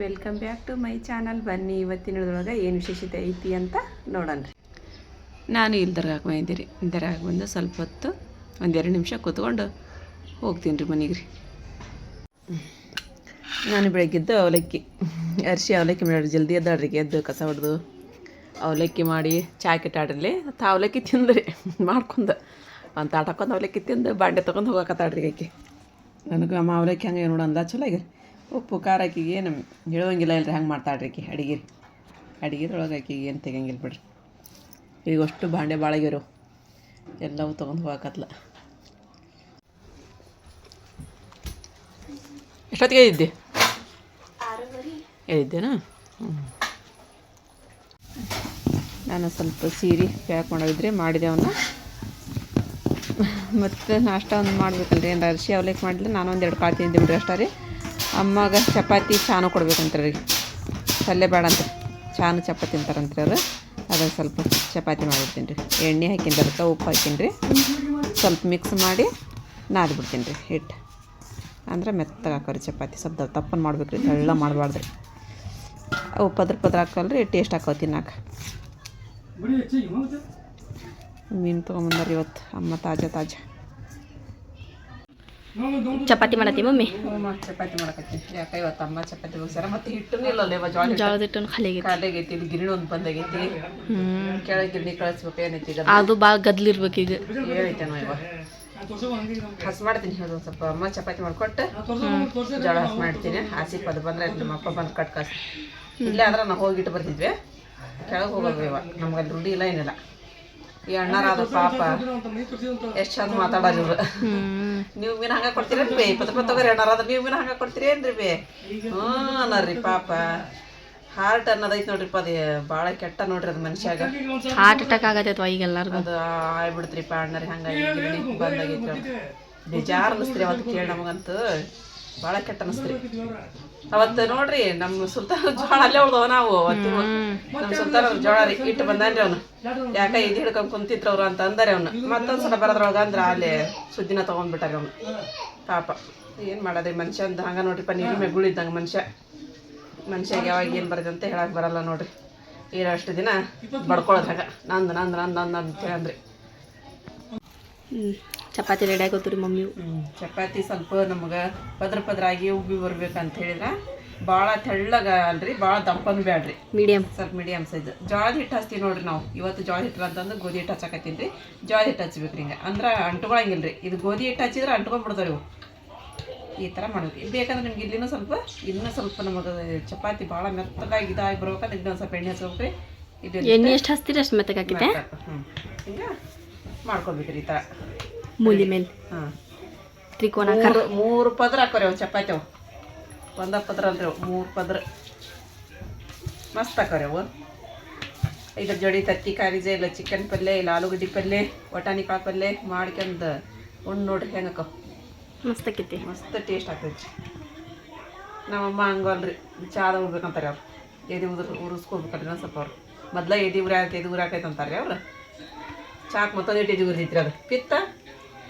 Welcome back to my channel ಬನ್ನಿ ಇವತ್ತಿನೊಳಗೆ ಏನು ವಿಶೇಷತೆ ಐತಿ ಅಂತ ನೋಡೋಣ ನಾನು ಇಲ್ಲಿ ದರ್ಗಾಕ್ಕೆ ಬಂದಿದ್ದೀರಿ ದರ್ಗಾಕ್ಕೆ ಬಂದು ಸ್ವಲ್ಪ ಹೊತ್ತು ಒಂದೆರಡು ನಿಮಿಷ ಕೂತ್ಕೊಂಡು ಹೋಗ್ತೀನಿ ರೀ ಮನೆಗೆ ರೀ. ನಾನು ಬೆಳಗ್ಗೆದ್ದು ಅವಲಕ್ಕಿ, ಅರಿಶಿ ಅವಲಕ್ಕಿ ಮಾಡಿ, ಜಲ್ದಿ ಅದಾಡ್ರಿ ಎದ್ದು ಕಸ ಹೊಡೆದು ಅವಲಕ್ಕಿ ಮಾಡಿ ಚಾಯ್ ಕೆಟ್ಟಾಡ್ರಿ ತಾ ಅವಲಕ್ಕಿ ತಿಂದ್ರಿ ಮಾಡ್ಕೊಂಡು ಒಂದು ತಾಟಕ್ಕೊಂದು ಅವಲಕ್ಕಿ ತಿಂದು, ಬಾಂಡೆ ತೊಗೊಂಡು ಹೋಗಕತ್ತಾಡ್ರಿ ಆಕೆ ನನಗೆ ಅಮ್ಮ ಅವಲಕ್ಕಿ ಹಂಗೆ ನೋಡು ಅಂದ ಚಲೋ ಈಗ ಉಪ್ಪು, ಖಾರ ಆಕಿಗೆ ಏನು ಹೇಳುವಂಗಿಲ್ಲ ಇಲ್ಲರಿ ಹಂಗೆ ಮಾಡ್ತಾಳ್ರಿ ಆಕಿ ಅಡಿಗೆ. ಅಡಿಗೆದ್ರೊಳಗೆ ಆಕಿಗೆ ಏನು ತೆಗಂಗಿಲ್ಲ ಬಿಡ್ರಿ. ಈಗ ಅಷ್ಟು ಬಾಂಡೆ ಬಾಳಗಿರು ಎಲ್ಲವೂ ತೊಗೊಂಡು ಹೋಗಕತ್ಲ. ಎಷ್ಟೊತ್ತಿಗೆ ಇದ್ದೆ ಹೇಳಿದ್ದೇನಾ ಹ್ಞೂ ನಾನು ಸ್ವಲ್ಪ ಸೀರೆ ಪ್ಯಾಕ್ ಮಾಡೋದಿದ್ರೆ ಮಾಡಿದೆ ಅವನ್ನ. ಮತ್ತು ನಾಷ್ಟ ಒಂದು ಮಾಡ್ಬೇಕಲ್ರಿ. ಏನು ಅರಿಶಿ ಅವಲಕ್ಕಿ ಮಾಡಿದ್ರೆ ನಾನು ಒಂದು ಎರಡು ಕಾಳು ತಿಂದೆ ಬಿಡ್ರಿ ಅಷ್ಟೇ ರೀ. ಅಮ್ಮಗೆ ಚಪಾತಿ ಚಾನು ಕೊಡ್ಬೇಕಂತ್ರಿ ರೀ ಪಲ್ಯ ಬೇಡ ಅಂತ ಚಾನು ಚಪಾತಿ ಅಂತಾರಂತ್ರಿ ಅವರು. ಅದನ್ನು ಸ್ವಲ್ಪ ಚಪಾತಿ ಮಾಡಿಬಿಡ್ತೀನಿ ರೀ ಎಣ್ಣೆ ಅದಕ್ಕೆ ಉಪ್ಪು ಹಾಕಿನಿ ರೀ ಸ್ವಲ್ಪ ಮಿಕ್ಸ್ ಮಾಡಿ ನಾದ್ಬಿಡ್ತೀನಿ ರೀ ಹಿಟ್ಟು ಅಂದ್ರೆ ಮೆತ್ತಗೆ ಹಾಕೋರಿ ಚಪಾತಿ. ಸ್ವಲ್ಪ ತಪ್ಪನ್ನು ಮಾಡ್ಬೇಕು ರೀ ತೆಳ್ಳ ಮಾಡಬಾರ್ದು ರೀ ಅವು ಪದ್ರ ಪದ್ರ ಹಾಕಲ್ರಿ ಟೇಸ್ಟ್ ಹಾಕೋ ತಿನ್ನಾಕ ಮೀನು ತೊಗೊಂಬಂದಾರ ಇವತ್ತು ಅಮ್ಮ ತಾಜಾ ತಾಜಾ. ಚಪಾತಿ ಮಾಡತ್ತಿ ಮಮ್ಮಿ? ಚಪಾತಿ ಮಾಡಕತ್ತೀನಿ ಯಾಕೆ ಇವತ್ತು ಅಮ್ಮ ಚಪಾತಿ ಹೋಗ್ಸಾರ ಮತ್ತೆ ಹಿಟ್ಟು ಇಲ್ಲಲ್ಲ ಜೋಳ ಜೋಳದ ಹಿಟ್ಟನ್ನು ಖಾಲಿ ಆಗೈತಿ. ಖಾಲಿ ಆಗೈತಿ ಇಲ್ಲಿ ಗಿರಣಿ ಒಂದು ಬಂದಾಗೈತಿ. ಕೆಳಗೆ ಗಿರಣಿ ಕಳಿಸ್ಬೇಕು ಏನೈತಿ ಈಗ ಅದು ಭಾಳ ಗದ್ಲಿರ್ಬೇಕು ಈಗ. ಏನೈತೇನೋ ಇವ? ಹಸ್ ಮಾಡ್ತೀನಿ ಒಂದ್ ಸ್ವಲ್ಪ. ಅಮ್ಮ ಚಪಾತಿ ಮಾಡ್ಕೊಟ್ಟು ಜೋಳ ಹಸ್ ಮಾಡ್ತೀನಿ. ಹಸಿ ಪದ ಬಂದ್ರೆ ನಮ್ಮ ಅಪ್ಪ ಬಂದು ಕಟ್ ಕಳ್ಸಿ ಇಲ್ಲೇ ಆದ್ರೆ ನಾವು ಹೋಗಿಟ್ಟು ಬರ್ತಿದ್ವಿ. ಕೆಳಗೆ ಹೋಗೋದು ಇವ. ನಮ್ಗೆ ಅಲ್ಲಿ ರೂಢಿ ಇಲ್ಲ ಏನಿಲ್ಲ. ಈ ಅಣ್ಣರಾದ ಪಾಪ. ಎಷ್ಟು ಚಂದ ಮಾತಾಡೋರು ಇವ್ರು. ನೀವು ಮೀನು ಹಂಗ ಕೊಡ್ತೀರೇನು ಬೇ? ಇಪ್ಪತ್ತು ರೂಪಾಯಿ ತಗೋರಿ ಅಣ್ಣಾರ ನೀವು ಮೀನು ಹಂಗ ಕೊಡ್ತೀರೇನ್ರಿ ಬೇ? ಹ್ಞೂ ಅನ್ನರಿ ಪಾಪ. ಹಾರ್ಟ್ ಅನ್ನೋದೈತಿ ನೋಡ್ರಿಪ್ಪ ಅದು ಭಾಳ ಕೆಟ್ಟ ನೋಡ್ರಿ ಅದು ಮನುಷ್ಯಾಗ. ಹಾರ್ಟ್ ಅಟ್ಯಾಕ್ ಆಗತ್ತೈತ್ವ ಈಗ ಎಲ್ಲರಿಗೂ. ಅದು ಆಗ್ಬಿಡ್ತ್ರಿಪ್ಪ ಅಣ್ಣರಿ ಹಂಗಾಗಿ ಬಂದಾಗೈತಿ. ಬೇಜಾರ್ ಅನಸ್ತ್ರಿ ಅವತ್ತು ಕೇಳಿ ನಮಗಂತೂ. ಭಾಳ ಕೆಟ್ಟ ಅನಿಸ್ತ್ರಿ ಅವತ್ತು ನೋಡ್ರಿ ನಮ್ಮ ಸುಲ್ತಾನ ಜೋಳ ಅಲ್ಲೇ ಉಳ್ದವ ನಾವು ಅವತ್ತು ನಮ್ಮ ಸುಲ್ತಾನ ಜೋಳ ಇಟ್ಟು ಬಂದಾನ್ರಿ ಅವನು. ಯಾಕ ಇದು ಹಿಡ್ಕೊಂಡ್ ಕುಂತಿದ್ರು ಅವ್ರು ಅಂತ ಅಂದಾರೆ ಅವನು. ಮತ್ತೊಂದ್ಸಲ ಬರೋದ್ರೊಳಗ ಅಂದ್ರ ಅಲ್ಲಿ ಸುದ್ದಿನ ತಗೊಂಡ್ಬಿಟ್ಟಾರ ಅವ್ನು. ಪಾಪ. ಏನ್ ಮಾಡೋದ್ರಿ ಅಂತ ಹಂಗ ನೋಡ್ರಿಪ್ಪ ನೀರಿನ ಮೇಲೆ ಗುಳಿದ್ದಂಗ ಮನುಷ್ಯ. ಮನುಷ್ಯಾಗ ಯಾವಾಗ ಏನು ಬರ್ತದೆ ಅಂತ ಹೇಳಕ್ ಬರಲ್ಲ ನೋಡ್ರಿ. ಇರೋಷ್ಟು ದಿನ ಬಡ್ಕೊಳದ್ರಾಗ. ನಂದು ನಂದು ನಂದು ನಂದು ಅಂತ ಹೇಳಂದ್ರಿ ಹ್ಮ್. ಚಪಾತಿ ರೆಡಿ ಆಗೋತ್ರಿ ಮಮ್ಮಿ. ಚಪಾತಿ ಸ್ವಲ್ಪ ನಮ್ಗೆ ಪದ್ರ ಪದ್ರ ಆಗಿ ಉಬ್ಬಿ ಬರ್ಬೇಕಂತ ಹೇಳಿದ್ರೆ. ಭಾಳ ತೆಳ್ಳಗ ಅಲ್ರಿ ಭಾಳ ದಪ್ಪನು ಬ್ಯಾಡ್ರಿ. ಮೀಡಿಯಮ್ ಸ್ವಲ್ಪ ಮೀಡಿಯಮ್ ಸೈಜ್ ಜೋಳದ ಹಿಟ್ಟು ಹಚ್ತೀವಿ ನೋಡ್ರಿ ನಾವು. ಇವತ್ತು ಜೋಳದ ಹಿಟ್ಟು ಅಂತಂದು ಗೋಧಿ ಹಿಟ್ಟು ಹಚ್ಚಕತ್ತೀನಿ ರೀ ಜೋಳದ ಹಿಟ್ಟು ಹಚ್ಬೇಕ್ರಿ ಹಿಂಗೆ. ಅಂದ್ರೆ ಅಂಟ್ಕೊಳಂಗಿಲ್ಲ ರೀ ಇದು ಗೋಧಿ ಹಿಟ್ಟು ಹಚ್ಚಿದ್ರೆ ಅಂಟ್ಕೊಂಡ್ಬಿಡ್ತಾವೆ ಇವು. ಈ ಥರ ಮಾಡ್ಬೇಕು. ಇದು ಬೇಕಂದ್ರೆ ನಿಮ್ಗೆ ಇಲ್ಲಿನೂ ಸ್ವಲ್ಪ ಇನ್ನೂ ಸ್ವಲ್ಪ ನಮಗೆ ಚಪಾತಿ ಭಾಳ ಮೆತ್ತಗಾಗಿ ಇದಾಗಿ ಬರ್ಬೇಕಂದ್ರೆ ಇನ್ನೊಂದು ಸ್ವಲ್ಪ ಎಣ್ಣೆ ಹಚ್ಬೇಕ್ರಿ. ಇದು ಎಣ್ಣೆ ಎಷ್ಟು ಹಚ್ತೀರಿ ಅಷ್ಟು ಮೆತ್ತಗಾಕಿದೆ ಹಿಂಗೆ ಮಾಡ್ಕೊಬೇಕ್ರಿ ಈ ಥರ ಮೂಲಿ ಮೇಲೆ ತ್ರಿಕೋನ ಮೂರು ಪದ್ರ ಹಾಕೋರಿ ಅವು ಚಪಾತಿ ಅವು. ಒಂದ ಪದ್ರ ಅಲ್ರಿ ಅವು ಮೂರು ಪದ್ರ. ಮಸ್ತ್ ಹಾಕೋರಿ ಅವು. ಇದ್ರ ಜೋಡಿ ತತ್ತಿ ಕಾರಿಜ ಇಲ್ಲ ಚಿಕನ್ ಪಲ್ಯ ಇಲ್ಲ ಆಲೂಗಡ್ಡಿ ಪಲ್ಯ ಬಟಾಣಿ ಕಾಳು ಪಲ್ಯ ಮಾಡ್ಕೊಂಡು ಉಣ್ಣು ನೋಡ್ರಿ ಹೆಂಗಕ ಮಸ್ತ್ ಆಕೈತಿ. ಮಸ್ತ್ ಟೇಸ್ಟ್ ಆಗ್ತೈತಿ. ನಮ್ಮಮ್ಮ ಹಂಗಲ್ರಿ ಚಾದ ಉಡ್ಬೇಕಂತಾರೆ ಅವ್ರು. ಎದೆ ಉದ್ರ ಉರ್ಸ್ಕೊಬೇಕಲ್ರಿ ಒಂದು ಸ್ವಲ್ಪ ಅವ್ರು. ಮೊದ್ಲ ಎದೆ ಉರಿ ಆಯ್ತು ಎದೆ ಉರಿ ಆಕೈತೆ ಅಂತಾರೆ ಅವ್ರು. ಚಾಕ್ ಮತ್ತೊಂದು ಇಟ್ಟು ಎದೆ ಉರಿದೈತ್ರಿ ಅದು. ಪಿತ್ತ?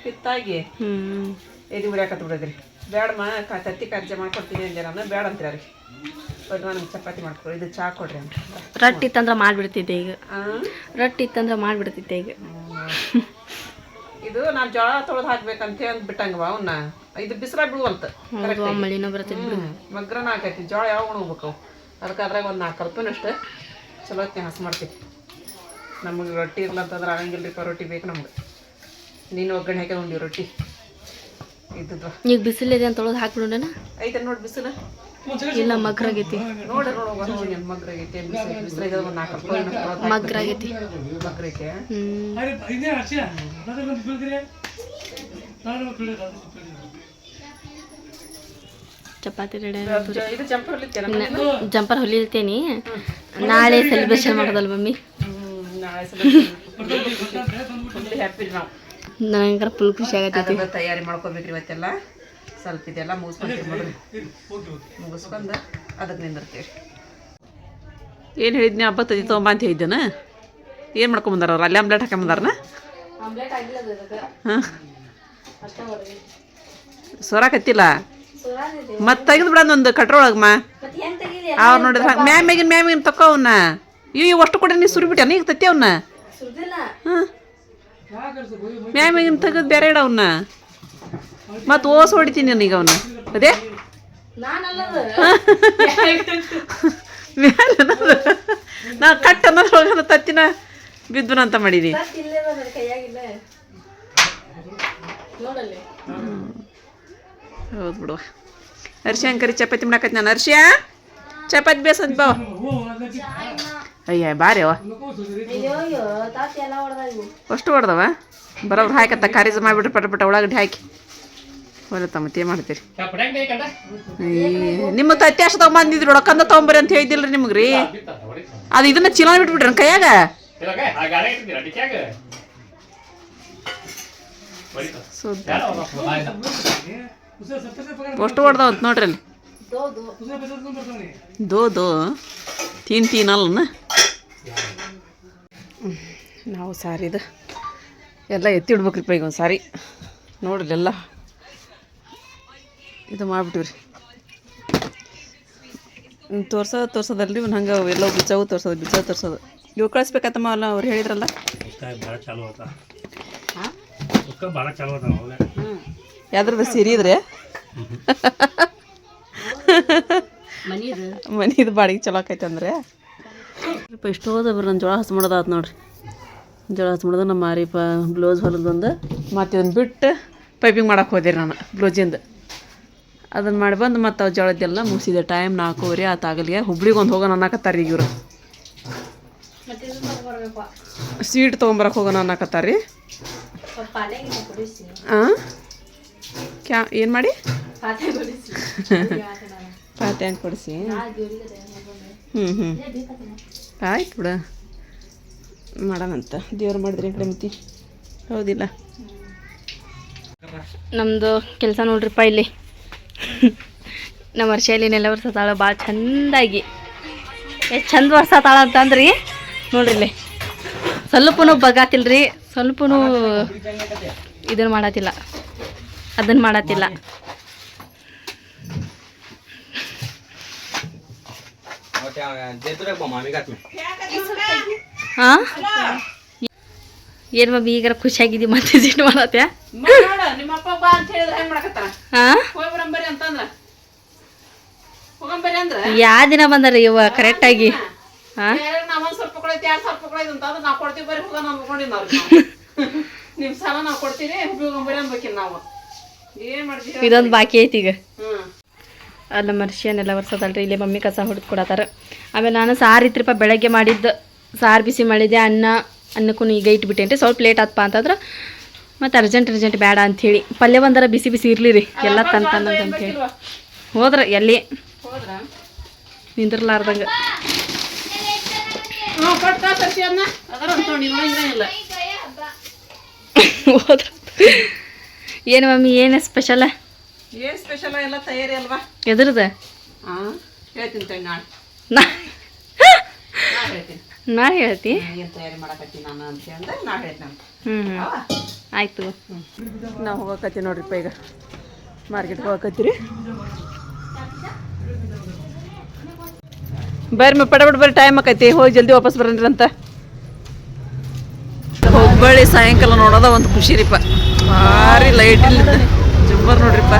ಪಿತ್ತಾಗಿ ಹ್ಮ್. ಎದಿ ಉರಿಯಾಕತ್ ಬಿಡೋದ್ರಿ. ಬೇಡಮ್ಮ ಕ ತತ್ತಿ ಕರ್ಜೆ ಮಾಡ್ಕೊಡ್ತೀನಿ ಅಂದ್ರೆ ನಾನು ಬೇಡ ಅಂತೀರ ರೀ? ಬಟ್ ನನಗೆ ಚಪಾತಿ ಮಾಡ್ಕೊಡ್ರಿ ಇದು ಚಾ ಕೊಡ್ರಿ ಅಂತ. ರೊಟ್ಟಿ ಇತ್ತಂದ್ರೆ ಮಾಡ್ಬಿಡ್ತಿದ್ದೆ ಈಗ? ರೊಟ್ಟಿ ಇತ್ತಂದ್ರೆ ಮಾಡ್ಬಿಡ್ತಿದ್ದೆ ಈಗ. ಇದು ನಾನು ಜೋಳ ತೊಳೆದು ಹಾಕ್ಬೇಕಂತ ಅಂದ್ ಬಿಟ್ಟಂಗವ ಅವನ್ನ ಇದು ಬಿಸಿಲಾಗ ಬಿಡುವಂತ ಬರ್ತೈತಿ ಮಗ್ರನ ಹಾಕೈತಿ ಜೋಳ ಯಾವಾಗ ಉಣ್ಬೇಕು ಅವು? ಅದಕ್ಕೆ ಅದ್ರಾಗ ಒಂದು ನಾಲ್ಕು ಕಲ್ಪನಷ್ಟು ಚಲೋ ಹೊತ್ತಿಗೆ ಹಸ್ ಮಾಡ್ತೀವಿ ನಮಗೆ ರೊಟ್ಟಿ ಇರ್ಲಂತಂದ್ರೆ ಆಗಂಗಿಲ್ಲ ರೀ ರೊಟ್ಟಿ ಬೇಕು ನಮ್ಗೆ. ನೀನು ಒಗ್ಗರಣೆ ಹಾಕಿ ಉಂಡಿ ರೊಟ್ಟಿ. ಇದ್ದದ್ದು ಈಗ ಬಿಸಿಲಿದೆ ಅಂತ ತೊಳೆದು ಹಾಕ್ಬಿಡೋಣ ಐತೆ ನೋಡಿ ಬಿಸಿಲು. ಇಲ್ಲ ಮಗ್ರಾಗೈತಿ. ನೋಡಿ ನೋಡು ಮಗ್ರಾಗೈತಿ ಬಿಸಿಲು ಬಿಸಿಲಾಗ ಒಂದು ನಾಲ್ಕು ಕಲ್ಪನೆ ಮಗ್ರಾಗೈತಿ. ಮಗ್ರೈತೆ ಚಪಾತಿ ಜಂಪರ್ ಹೊಲಿತೇನಿ ನಾಳೆ ಸೆಲೆಬ್ರೇಷನ್ ಮಾಡೋದಲ್ಲ ಮಮ್ಮಿ. ನಾಳೆ ಸೆಲೆಬ್ರೇಷನ್ ಹ್ಯಾಪಿ ನಾವು. ನನಗಂಕರ ಫುಲ್ ಖುಷಿ ಆಗತ್ತೈತಿ ತಯಾರಿ ಮಾಡ್ಕೋಬೇಕ್ರಿ ಇವತ್ತೆಲ್ಲ. ಸ್ವಲ್ಪ ಇದೆಲ್ಲ ಮುಗಿಸ್ಕೊಂತೀವಿ ನೋಡ್ರಿ ಮುಗಿಸ್ಕೊಂಡು ಅದಕ್ಕೆ ನಿಂದಿರ್ತೀವಿ. ಏನು ಹೇಳಿದ್ನಿ? ಹಬ್ಬ ತದಿ ತೊಗೊಂಬ ಅಂತ ಹೇಳಿದ್ದೇನ? ಏನು ಮಾಡ್ಕೊಂಬಂದಾರ ಅವ್ರು? ಅಲ್ಲಿ ಆಮ್ಲೆಟ್ ಹಾಕೊಂಬಂದಾರನ ಹಾಂ. ಸೊರಾಕತ್ತಿಲ್ಲ ಮತ್ತೆ ತೆಗೆದು ಬಿಡೋಣ ಒಂದು ಕಟ್ರೊಳಗೆ ಮಾ. ಮತ್ತೆ ಹೆಂಗ್ ತೆಗೀಲಿ? ಅವ್ರು ನೋಡಿದ್ರೆ ಮ್ಯಾಮ್ ಮ್ಯಾಮ್ಯಾಗಿನ ಮ್ಯಾಮ್ ಮೇಗಿನ ತಕೋ ಅವನ್ನ ಇವ್ ಅಷ್ಟು ಕೊಡ್ರಿ ನೀವು ಸುರಿಬಿಟ್ಟ ಈಗ ತತ್ತಿ ಅವನ್ನ ಹಾಂ. ಮ್ಯಾಮ್ ಮೇಗಿನ ತೆಗೆದು ಬೇರೆ ಇಡ ಅವನ್ನ ಮತ್ತು ಓಸ್ ಹೊಡಿತೀನಿ ನನಗೆ ಅವನ್ನ ಅದೇ ನಾ ಕಟ್ ಅನ್ನೋದ್ರೊಳಗೆ ತತ್ತಿನ ಬಿದ್ದುನ ಅಂತ ಮಾಡಿದಿ ಹೌದು ಬಿಡುವ ಹರ್ಷಂಕರಿ ಚಪಾತಿ ಮಾಡಾಕತ್ ನಾನು ಹರ್ಷ ಚಪಾತಿ ಬೇಸಂತ ಬಾ ಅಯ್ಯ ಬಾರಿ ಅವ ಅಷ್ಟು ಹೊಡ್ದವ? ಬರೋಬ್ರು ಹಾಕತ್ತ ಖಾರಿಜ ಮಾಡಿಬಿಟ್ರೆ ಪಟ ಪಟ ಉಳ್ಳಾಗಡ್ಡಿ ಹಾಕಿ. ಹೊರತ ಮತ್ತೆ ಮಾಡ್ತೀರಿ? ಈ, ನಿಮ್ಮ ತತ್ತಿ ಅಷ್ಟು ಬಂದಿದ್ರು ರೊಕ್ಕಂದ ತೊಗೊಂಬರಿ ಅಂತ ಹೇಳಿದಿಲ್ರಿ ನಿಮ್ಗೆ ರೀ ಅದು ಇದನ್ನ ಚೀಲ ಬಿಟ್ಬಿಟ್ರಿ ಕೈಯಾಗ? ಅಷ್ಟು ಹೊಡ್ದವಂತ ನೋಡ್ರಿ ಅಲ್ಲಿ. ದೋ ದೋ ತೀನ್ ತೀನಲ್ಲ ನಾವು ಸಾರಿದು ಎಲ್ಲ ಎತ್ತಿ ಇಡ್ಬೇಕ್ರಿಪ್ಪ ಈಗ ಒಂದು ಸಾರಿ ನೋಡ್ರಿ ಎಲ್ಲ. ಇದು ಮಾಡಿಬಿಟ್ಟಿವ್ರಿ. ತೋರ್ಸೋದು ತೋರ್ಸೋದಲ್ರಿ ಒಂದು ಹಂಗೆ ಎಲ್ಲ ಬಿಚ್ಚಾವು ತೋರ್ಸೋದು ಬಿಚ್ಚವು ತೋರ್ಸೋದು. ಇವು ಕಳಿಸ್ಬೇಕತ್ತಮ್ಮ ಅಲ್ಲ ಅವ್ರು ಹೇಳಿದ್ರಲ್ಲ? ಯಾವ್ದ್ರದ್ದು ಸೀರೆ ಇದ್ರೆ? ಮನಿದು. ಬಾಡಿಗೆ ಚಲೋ ಆಕೈತೆ ಅಂದ್ರೆ. ಇಷ್ಟು ಹೋದ ಬರ್ರಿ ನನ್ನ ಜೋಳ ಹಸ್ ಮಾಡೋದಾತ್ ನೋಡ್ರಿ. ಜೋಳ ಹಸ್ ಮಾಡೋದು ನಮ್ಮ ಮಾರಿಪ ಬ್ಲೌಸ್ ಹೊಲದೊಂದು ಮತ್ತೆ ಇದನ್ನು ಬಿಟ್ಟು ಪೈಪಿಂಗ್ ಮಾಡಕ್ಕೆ ಹೋದೆ ನಾನು ಬ್ಲೌಜಿಂದ ಅದನ್ನು ಮಾಡಿ ಬಂದು ಮತ್ತು ಅವು ಜೋಳದ್ದೆಲ್ಲ ಮುಗಿಸಿದೆ. ಟೈಮ್ ನಾಲ್ಕೂವರೆ ಆತಾಗಲಿಗೆ ಹುಬ್ಳಿಗೆ ಒಂದು ಹೋಗೋಣ ಅನ್ನಕತ್ತಾರ ಈಗ ಇವರು. ಸ್ವೀಟ್ ತೊಗೊಂಬರಕ್ಕೆ ಹೋಗೋಣ ಅನ್ನಕತ್ತಾರ ರೀ ಹಾಂ ಕ್ಯಾ ಏನು ಮಾಡಿ? ಪಾತೆ ಹಂಗೆ ಕೊಡಿಸಿ? ಹ್ಞೂ ಹ್ಞೂ ಆಯ್ತು ಬಿಡ. ಮಾಡೋಣಂತ ದೇವ್ರು ಮಾಡಿದ್ರೆ ಈ ಕಡೆ ಮತ್ತಿ ಹೌದಿಲ್ಲ. ನಮ್ಮದು ಕೆಲಸ ನೋಡ್ರಿಪ್ಪ ಇಲ್ಲಿ. ನಮ್ಮ ವರ್ಷಲ್ಲಿ ನೆಲ ವರ್ಷತಾಳ ಭಾಳ ಚಂದಾಗಿ. ಎಷ್ಟು ಚಂದ ಅಂತ ಅಂತಂದ್ರಿ ನೋಡ್ರಿ ಇಲ್ಲಿ. ಸ್ವಲ್ಪನೂ ಬಗಾತಿಲ್ರಿ. ಸ್ವಲ್ಪನೂ ಇದನ್ನು ಮಾಡತ್ತಿಲ್ಲ ಅದನ್ನು ಮಾಡತ್ತಿಲ್ಲ ಹಾಂ ಏನ್ ಮಮ್ಮಿ ಈಗಾರ ಖುಷಿಯಾಗಿದ್ದಿ ಮತ್ತೆ ಸಿಟ್ಟು ಮಾಡತ್ತೆ ನಿಮ್ಮ ಅಪ್ಪ ಬಾ ಅಂತ ಹೇಳಿದ್ರೆ ಹೆಂಗ್ ಮಾಡಕತ್ತಾರ? ಹಾಂ ಹೋಗಿ ಬರಂಬರಿ ಅಂತಂದ್ರ. ಹೋಗಂಬರಿ ಅಂದ್ರೆ? ಯಾ ದಿನ ಬಂದಾರ ಇವ ಕರೆಕ್ಟಾಗಿ ಆಗಿ? ಒಂದ್ ಸ್ವಲ್ಪ ಕೊಡೈತಿ ಎರಡ್ ಸ್ವಲ್ಪ ಕೊಡೈತಿ ಅಂತ ಅಂದ್ರೆ ನಾವು ಕೊಡ್ತೀವಿ ಬರೀ ಹೋಗೋಣ ಅನ್ಕೊಂಡಿವಿ ನಾವು. ನಿಮ್ ಸಾಲ ನಾವು ಕೊಡ್ತೀವಿ ಹೋಗಂಬರಿ ಅನ್ಬೇಕಿನ್ ನಾವು. ಏನ್ ಮಾಡ್ತೀವಿ? ಇದೊಂದು ಬಾಕಿ ಐತಿ ಈಗ. ಹ್ಮ್. ಅಲ್ಲ ಮರ್ಷಿಯನ್ನೆಲ್ಲ ವರ್ಷದಲ್ರಿ ಇಲ್ಲೇ ಮಮ್ಮಿ ಕಸ ಹೊಡೆದು ಕೊಡತ್ತಾರ ಆಮೇಲೆ ನಾನು ಸಾರು ಇತ್ರಿಪ್ಪ ಬೆಳಗ್ಗೆ ಮಾಡಿದ್ದು ಸಾರು ಬಿಸಿ ಮಾಡಿದ್ದೆ ಅನ್ನ ಅನ್ನಕ್ಕೂ ಈಗ ಇಟ್ಬಿಟ್ಟೇನ್ರಿ ಸ್ವಲ್ಪ ಲೇಟ್ ಆತ್ಪ ಅಂತಂದ್ರೆ ಮತ್ತು ಅರ್ಜೆಂಟ್ ಅರ್ಜೆಂಟ್ ಬೇಡ ಅಂಥೇಳಿ ಪಲ್ಯ ಬಂದರೆ ಬಿಸಿ ಬಿಸಿ ಇರಲಿ ರೀ ಎಲ್ಲ ತನ್ನಂತ ಅಂತೇಳಿ ಹೋದ್ರ ಎಲ್ಲಿ? ನಿಂದಿರ್ಲಾರ್ದಂಗೆ. ಹೋದ್ರ. ಏನು ಮಮ್ಮಿ ಏನು ಸ್ಪೆಷಲ ಏನ್ ಸ್ಪೆಷಲ್ ಎಲ್ಲ ತಯಾರಿ ಅಲ್ವಾ? ಎದ್ರದ. ಹಾಂ ಹೇಳ್ತೀನಿ ತಡಿ ನಾಳೆ. ನಾ ನಾ ಹೇಳ್ತೀನಿ. ನಾ ಹೇಳ್ತಿ? ಏನು ತಯಾರಿ ಮಾಡಕತ್ತೀನಿ ನಾನು ಅಂತ ಹೇಳಿದ್ರೆ ನಾ ಹೇಳ್ತೀನಿ ಹ್ಞೂ ಹ್ಞೂ ಆಯ್ತು ನಾವು ಹೋಗಕತ್ತೀವಿ ನೋಡ್ರಿಪ್ಪ ಈಗ. ಮಾರ್ಕೆಟ್ಗೆ ಹೋಗಕತ್ತೀರಿ. ಬರ್ರಿ ಪಟ ಬರ್ರಿ ಟೈಮ್ ಆಕೈತಿ. ಹೋಗಿ ಜಲ್ದಿ ವಾಪಸ್ ಬರ್ರಿ ಅಂತ. ಹುಬ್ಬಳ್ಳಿ ಸಾಯಂಕಾಲ ನೋಡೋದ ಒಂದು ಖುಷಿ ರೀಪ ಭಾರಿ ಲೈಟ್ ಇಲ್ಲ ಜುಂಬರ್ ನೋಡ್ರಿಪ್ಪ.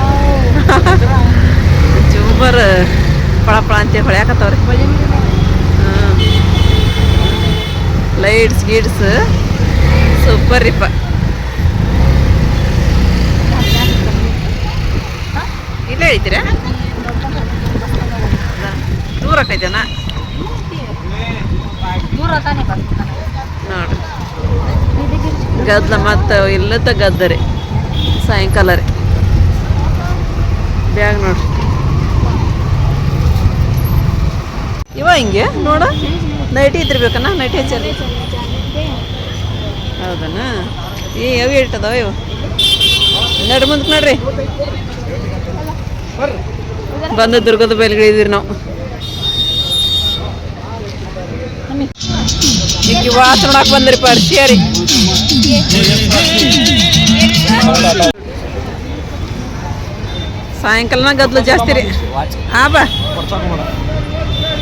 ಜೂಬರ್ ಪಳ ಪಳ ಅಂತ ಹೊಳ್ಯಾಕತ್ತವ್ರಿ. ಲೈಟ್ಸ್ ಗೀಡ್ಸ್ ಸೂಪರ್ ರೀಪ ಇಲ್ಲ ಹೇಳ್ತೀರ ದೂರ ಆಕೈತೇನ ನೋಡ್ರಿ. ಗದ್ದಲ ಮತ್ತು ಇಲ್ಲದ ಗದ್ದರಿ. ಸಾಯಂಕಾಲ ರೀ ಬ್ಯಾಗ್ ನೋಡ್ರಿ. ಇವ ಹಿಂಗೆ, ನೋಡ. ನೈಟಿ ಇದ್ದಿರ್ಬೇಕನ್ನ ನೈಟಿ ಹಚ್ಚಲ್ಲ ಹೌದನ? ಏ ಯಾವ ಇಟ್ಟದವ ಇವು? ನಡು ಮುಂದ್ ನೋಡ್ರಿ. ಬಂದು ದುರ್ಗದ ಬಯಲ್ಗಳಿದ್ದೀರಿ ನಾವು. ಈಗ ವಾಸ ನೋಡಕ್ ಬಂದ್ರಿ ಪರಿಚಯರಿ ಸಾಯಂಕಾಲನ ಗದ್ಲು ಜಾಸ್ತಿ ರೀ. ಹಾ ಬಾ.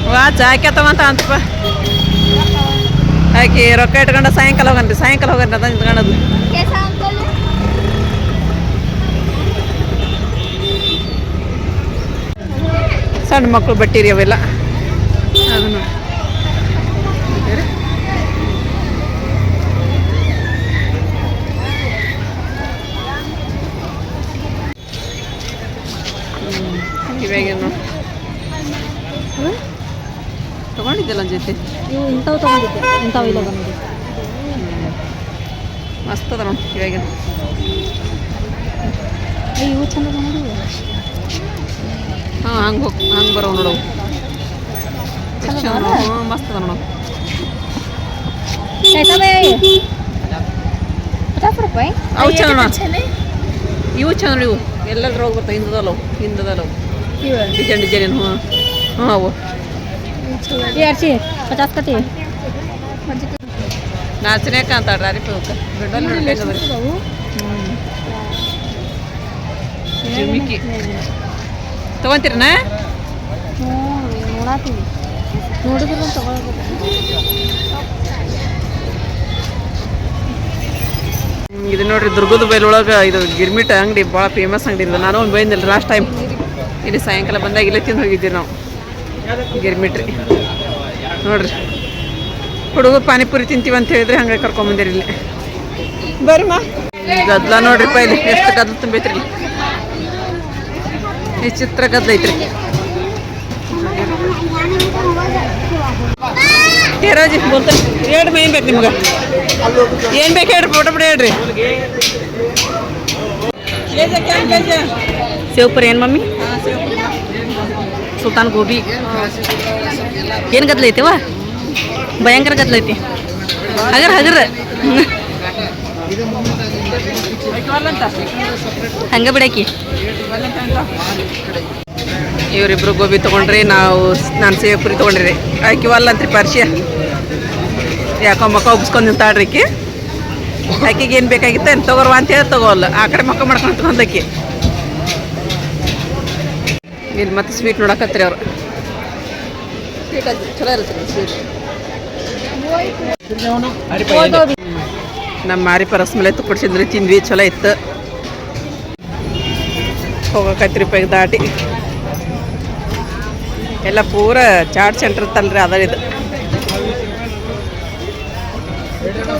ವಾ ಹಾಕ್ಯತವಂತ ಅಂತಪ್ಪ ಹಾಕಿ ರೊಕ್ಕ ಇಟ್ಕೊಂಡು ಸಾಯಂಕಾಲ ಹೋಗನ್ರಿ ಸಾಯಂಕಾಲ ಹೋಗನ್ರಿ ಅದ ನಿಂತ್ಕೊಳ್ಳೋದು ಸಣ್ಣ ಮಕ್ಕಳು ಬಟ್ಟೆ ರೀ ಅವೆಲ್ಲ. ಅದನ್ನು ತೊಗೊಂಡಿದ್ದೆ ಇವು ಇಂಥವು ತೊಗೊಂಡಿದ್ದೆ ಇಂಥವು ಇಲ್ಲ ಬಂದಿದೆ ಮಸ್ತ್ ಅದ ನೋಡಿ ಇವಾಗ ಇವು ಚಂದ ಬಂದಿದೆ ಹಾಂ ಹಂಗೆ ಹೋಗಿ ಹಂಗೆ ಬರೋ ನೋಡವು ಮಸ್ತ್ ಅದ ನೋಡವು ಅವು ಚಂದ ಇವು ಚಂದ ಇವು ಎಲ್ಲದ್ರ ಹೋಗ್ಬರ್ತಾವೆ ಹಿಂದದಲ್ಲವು ಹಿಂದದಲ್ಲವು ಡಿಸೈನ್ ಡಿಸೈನ್ ಹ್ಞೂ ಹಾಂ ಅವು ये अर्ची पचास का चाहिए ನಾಚನೆ ಕಾಂತಾಡ್ರಿ ಅರಿ ಪದಕ್ಕೆ ಗಂಡಲ್ಲಿ ನೋಡ್ಬೇಕಾದ್ರೆ ಜಿಮಿಕಿ ತೊಗೊಂತೀರನ ನೋಡಾತೀವಿ ನೋಡಿದ್ರು ತಗೊಳ್ಬೇಕು ಇದು ನೋಡ್ರಿ ದುರ್ಗದ ಬೈಲೊಳಗೆ ಇದು ಗಿರ್ಮಿಟ್ ಅಂಗಡಿ ಭಾಳ ಫೇಮಸ್ ಅಂಗಡಿ ಇದು ನಾನು ಒಂದು ಬೈದಿಲ್ಲ ಲಾಸ್ಟ್ ಟೈಮ್ ಇಲ್ಲಿ ಸಾಯಂಕಾಲ ಬಂದಾಗ ಇಲ್ಲೇ ತಿಂದು ಹೋಗಿದ್ದೀವಿ ನಾವು ಗಿರ್ಮಿಟ್ ರೀ ನೋಡ್ರಿ. ಹುಡುಗರು ಪಾನಿಪುರಿ ತಿಂತೀವಿ ಅಂತ ಹೇಳಿದ್ರೆ ಹಂಗೆ ಕರ್ಕೊಂಬಂದಿರಿ ಇಲ್ಲಿ. ಬರ್ಮ. ಗದ್ಲ ನೋಡ್ರಿಪ್ಪ ಇಲ್ಲಿ. ಎಷ್ಟು ಗದ್ಲ ತುಂಬೈತ್ರಿ ಈ ಚಿತ್ರ ಗದ್ಲ ಐತ್ರಿ. ಹೇರಾಜಿ ಹೇಳ್ರಿ ಏನು ಬೇಕು ನಿಮ್ಗೆ. ಏನು ಬೇಕು ಹೇಳ್ರಿ ಫೋಟೋ ಬಿಡಿ ಹೇಳ್ರಿ. ಸೇವ್ ಸೇವ್ಪುರಿ ಏನು ಮಮ್ಮಿ? ಸುಲ್ತಾನ್ ಗೋಬಿ. ಏನು ಗದ್ಲ ಐತಿವ ಭಯಂಕರ ಗದ್ಲ ಐತಿ. ಹಗರ್ ಹಗರ್. ಹಂಗೆ ಬಿಡಾಕಿ. ಇವರಿಬ್ರು ಗೋಬಿ ತೊಗೊಂಡ್ರಿ ನಾವು ನಾನು ಸೇವಪುರಿ ತೊಗೊಂಡ್ರಿ ಆಕಿ ಅಲ್ಲಂತ್ರಿ ಪರ್ಷಿಯ? ಯಾಕೋ ಮಕ್ಕ ಉಬ್ಸ್ಕೊಂಡು ನಿಂತಾಳ್ರಿ ಆಕಿ. ಆಕಿಗೆ ಏನು ಬೇಕಾಗಿತ್ತು ಏನು ತೊಗೊರ್ವ ಅಂತ ಹೇಳಿ ತಗೋಲ್ಲ ಆ ಕಡೆ ಮಕ್ಕ ಮಾಡ್ಕೊಂಡು ತಗೊಂಡಾಕಿ ಇಲ್ಲಿ ಮತ್ತೆ ಸ್ವೀಟ್ ನೋಡಕತ್ರಿ ಅವ್ರು. ಸ್ವೀಟ್ ಅದು ಚಲೋ ಇರುತ್ತೆ ಸ್ವೀಟ್ ನಮ್ಮ ಮಾರಿಪ ರಸಮಲೈ ತುಪ್ಪಡಿಸಿದ್ರಿ ತಿಂದ್ವಿ ಚಲೋ ಇತ್ತು. ಹೋಗಕತ್ರಿ ರೂಪಾಯಿಗೆ ದಾಟಿ. ಎಲ್ಲ ಪೂರ ಚಾಟ್ ಸೆಂಟರ್ ತಲ್ರಿ ಅದ ಇದು.